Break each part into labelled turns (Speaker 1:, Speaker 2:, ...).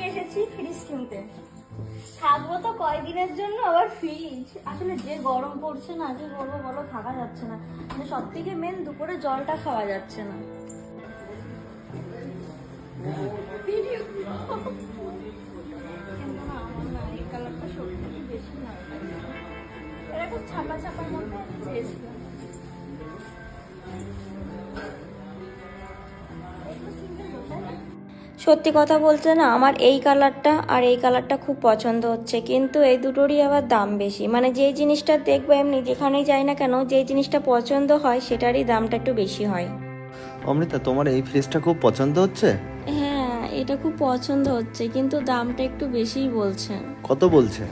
Speaker 1: আজকে এসেছি ফ্রিজ কিনতে। থাকব তো কয়েকদিনের জন্য, আবার ফ্রিজ আসলে যে গরম পড়ছে না, যে বলব বলো, থাকা যাচ্ছে না। মানে সব থেকে মেন দুপুরে জলটা খাওয়া যাচ্ছে না।
Speaker 2: সত্যি কথা বলতে না আমার এই কালারটা আর এই কালারটা খুব পছন্দ হচ্ছে। কিন্তু এই দুটোরই আবার দাম বেশি। মানে যেই জিনিসটা দেখব এমনি যেখানেই যাই না কেন যেই জিনিসটা পছন্দ হয় সেটারই দামটা একটু বেশি হয়।
Speaker 3: অমৃতা তোমার এই ফ্রিজটা খুব পছন্দ হচ্ছে?
Speaker 2: হ্যাঁ এটা খুব পছন্দ হচ্ছে কিন্তু দামটা একটু বেশিই বলছে।
Speaker 3: কত বলছে?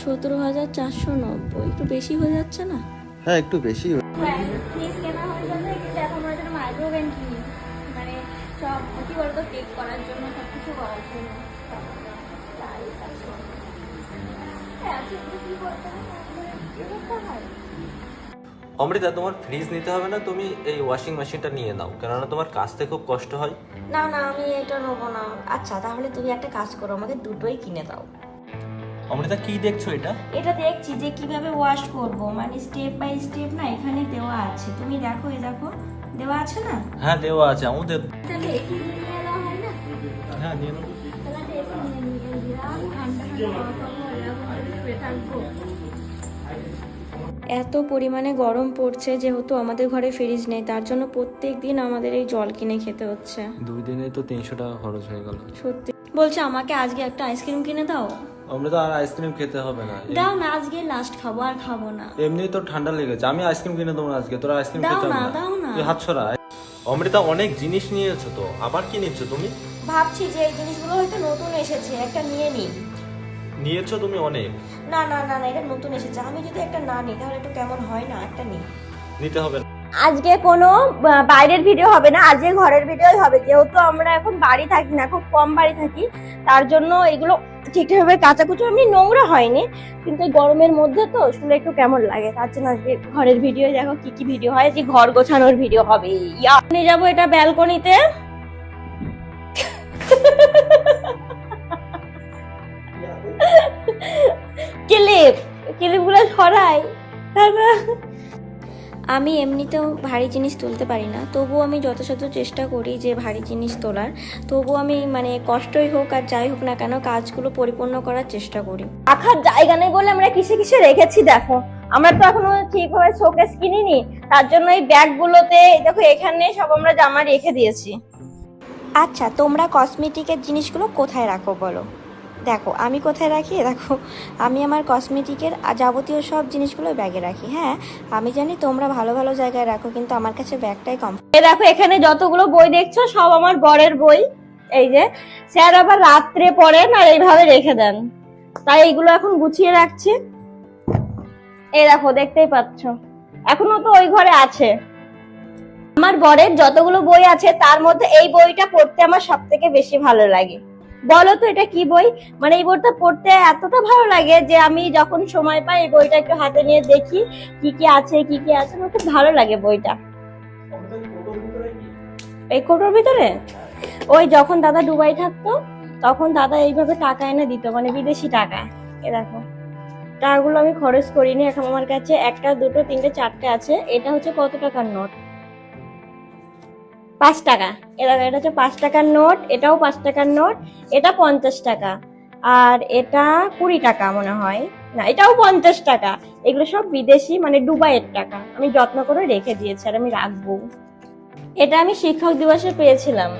Speaker 2: সতেরো হাজার চারশো নব্বই। একটু বেশি হয়ে যাচ্ছে না?
Speaker 3: হ্যাঁ একটু বেশি
Speaker 1: হ্যাঁ, ফ্রিজ কেনা হয়ে যাবে কিন্তু এখন মনে হচ্ছে মাইক্রোওভেন কিনি মানে সব কি বলতো কেক করার জন্য সব কিছু করার জন্য। হ্যাঁ, হয়?
Speaker 4: অমৃতা তোমার ফ্রিজ নিতে হবে না তুমি এই ওয়াশিং মেশিনটা নিয়ে নাও। কেননা তোমার কাজতে খুব কষ্ট হয়।
Speaker 2: না না আমি এটা নেব না। আচ্ছা তাহলে তুমি একটা কাজ করো আমাকে দুটোই কিনে দাও।
Speaker 4: অমৃতা কি দেখছ এটা?
Speaker 2: এটা দেখছি যে কীভাবে ওয়াশ করব। মানে স্টেপ বাই স্টেপ না এখানে দেওয়া আছে। তুমি দেখো এই দেখো দেওয়া আছে না?
Speaker 4: হ্যাঁ দেওয়া আছে আমাদের
Speaker 1: তাহলে এসি নিয়ে নেওয়া হয় না?
Speaker 4: হ্যাঁ নিয়ে নাও।
Speaker 1: তাহলে এসি নিয়ে ঠান্ডা ঠান্ডা থাকব।
Speaker 2: এত পরিমাণে গরম পড়ছে যেহেতু আমাদের ঘরে ফ্রিজ নেই তার জন্য প্রত্যেক দিন আমাদের এই জল কিনে খেতে হচ্ছে।
Speaker 4: দুই দিনে তো তিনশো টাকা খরচ হয়ে গেল।
Speaker 2: সত্যি। বলছে আমাকে আজকে একটা আইসক্রিম কিনে দাও?
Speaker 4: অমৃতা আর আইসক্রিম খেতে হবে না।
Speaker 2: দাও না আজকে লাস্ট খাব আর খাব না।
Speaker 4: এমনি তো ঠান্ডা লেগেছে। আমি আইসক্রিম কিনে দেবো আজকে তোরা আইসক্রিম খেতে হবে
Speaker 2: না, দাও না।
Speaker 4: হাত ছড়া অমৃতা অনেক জিনিস নিয়েছো তো আবার কি নিচ্ছ তুমি?
Speaker 2: ভাবছি যে এই জিনিসগুলো হয়তো নতুন এসেছে একটা নিয়ে নিই।
Speaker 4: নিয়েছো তুমি অনেক।
Speaker 2: না না না না এটা নতুন এসেছে। আমি যদি একটা না নিই তাহলে একটু কেমন হয় না একটা নিই।
Speaker 4: নিতে হবে
Speaker 1: আজকে কোনো বাইরের ভিডিও হবে না, আজকে ঘরের ভিডিওই হবে। যেহেতু আমরা এখন বাড়ি থাকি না, খুব কম বাড়ি থাকি, তার জন্য এগুলো ঠিকঠাকভাবে কাচাকুচো এমনি নোংরা হয়নি, কিন্তু গরমের মধ্যে তো শুনে একটু কেমন লাগে, তার জন্য আজকে ঘরের ভিডিও দেখো কি কি ভিডিও হয়, যে ঘর গোছানোর ভিডিও হবে। নিয়ে যাব এটা ব্যালকনিতে ক্লিপ, ক্লিপগুলো সরাই তারপর
Speaker 2: আমি এমনিতেও ভারী জিনিস তুলতে পারি না। তবুও আমি যথাযথ চেষ্টা করি যে ভারী জিনিস তোলার। তবুও আমি মানে কষ্টই হোক আর যাই হোক না কেন কাজগুলো পরিপূর্ণ করার চেষ্টা করি।
Speaker 1: রাখার জায়গা নেই বলে আমরা কিসে কিসে রেখেছি দেখো। আমরা তো এখনও ঠিকভাবে শোকেস কিনিনি। তার জন্য এই ব্যাগগুলোতে দেখো এখানে সব আমরা জামা রেখে দিয়েছি।
Speaker 2: আচ্ছা তোমরা কসমেটিকের জিনিসগুলো কোথায় রাখো বলো? দেখো, আমি কোথায় রাখি? দেখো, আমি আমার কসমেটিকের যাবতীয় সব জিনিসগুলো ব্যাগে রাখি। হ্যাঁ আমি জানি তোমরা ভালো ভালো জায়গায় রাখো, কিন্তু আমার কাছে ব্যাগটাই কম
Speaker 1: দেখো, এখানে যতগুলো বই দেখছ, সব আমার বরের বই। এই যে, স্যার আবার রাত্রে পড়েন আর এইভাবে রেখে দেন। তাই এইগুলো এখন গুছিয়ে রাখছি। এই দেখো, দেখতেই পাচ্ছ। এখনও তো ওই ঘরে আছে। আমার বরের যতগুলো বই আছে, তার মধ্যে এই বইটা পড়তে আমার সব থেকে বেশি ভালো লাগে। বলো তো এটা কি বই? মানে এই বইটা পড়তে এতটা ভালো লাগে যে আমি যখন সময় পাই এই বইটা একটু হাতে নিয়ে দেখি কি কি আছে, কি কি আছে। আমার খুব ভালো লাগে বইটা। এই কোটোর ভিতরে? ওই যখন দাদা দুবাই থাকতো, তখন দাদা এইভাবে টাকা এনে দিত মানে বিদেশি টাকা। এ দেখো, টাকাগুলো আমি খরচ করিনি। এখন আমার কাছে একটা, দুটো, তিনটে, চারটে আছে। এটা হচ্ছে কত টাকার নোট? পাঁচ টাকা। এটা এটা হচ্ছে পাঁচ টাকার নোট, এটাও পাঁচ টাকার নোট, এটা পঞ্চাশ টাকা। আর এটা কুড়ি টাকা মনে হয়। না, এটাও পঞ্চাশ টাকা। এগুলো সব বিদেশি মানে দুবাইয়ের টাকা। আমি যত্ন করে রেখে দিয়েছি আর আমি রাখব। এটা আমি শিক্ষক দিবসে পেয়েছিলাম।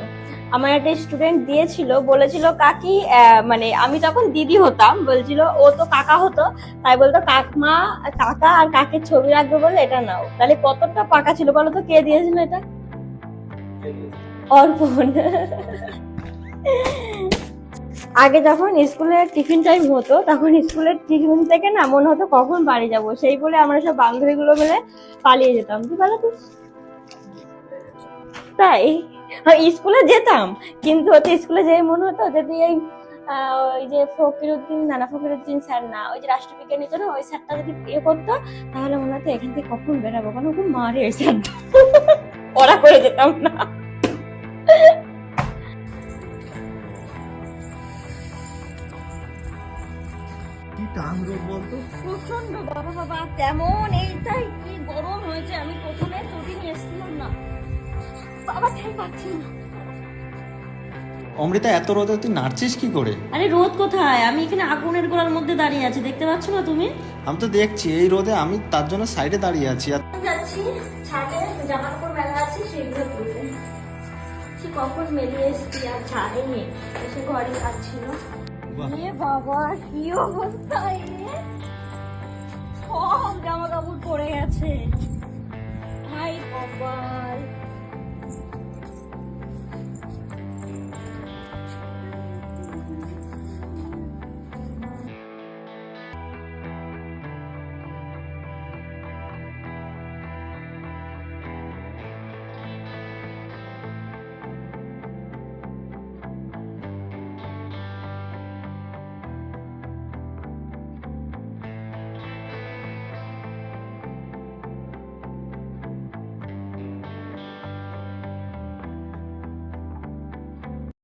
Speaker 1: আমার একটা স্টুডেন্ট দিয়েছিল, বলেছিল, কাকি মানে আমি তখন দিদি হতাম। বলছিল, ও তো কাকা হতো। তাই বলতো, কাকমা, কাকা আর কাকের ছবি রাখবে বলে এটা নাও। তাহলে কতটা পাকা ছিল বলো তো? কে দিয়েছিল এটা? আগে যখন স্কুলের টিফিন টাইম হতো তখন স্কুলের টিফিন থেকে না মনে হতো কখন বাড়ি যাব। সেই বলে আমরা সব বান্ধবীগুলো মিলে পালিয়ে যেতাম। বলো তো? তাই? হ্যাঁ, স্কুলে যেতাম। কিন্তু হচ্ছে স্কুলে যেয়ে মনে হতো যদি এই ওই যে ফকিরুদ্দিন না না ফকিরুদ্দিন স্যার না ওই যে রাষ্ট্রবিজ্ঞানী জন্য ওই স্যারটা যদি ইয়ে করতো তাহলে মনে হতো এখান থেকে কখন বেরাবো? কারণ খুব মারে ওই স্যার ওরা করে যেতাম না।
Speaker 4: কি টান রোদ বলতো?
Speaker 1: প্রচণ্ড বাবা বাবা তেমন এইটাই কি গরম হয়েছে আমি প্রথমে ছুটি নিয়ে এসেছিলাম না। বাবা ঠাই পাচ্ছি না।
Speaker 4: অমৃতা এত রোদে তুই নাচছিস কি করে?
Speaker 2: আরে রোদ কোথায়? আমি এখানে আগুনের গোলার মধ্যে দাঁড়িয়ে আছি দেখতে পাচ্ছ না তুমি?
Speaker 4: আমি তো দেখছি এই রোদে আমি তার জন্য সাইডে দাঁড়িয়ে আছি। আর
Speaker 1: যাচ্ছি ছাদে জামা কাপড় মেলা আছে সেগুলো তুলতে সে কখন মেলিয়ে এসছি আর ছাড়েনি এসে ঘরে কাটছিল এ বাবা কি অবস্থা সব জামা কাপড় পরে গেছে। হাই কপাল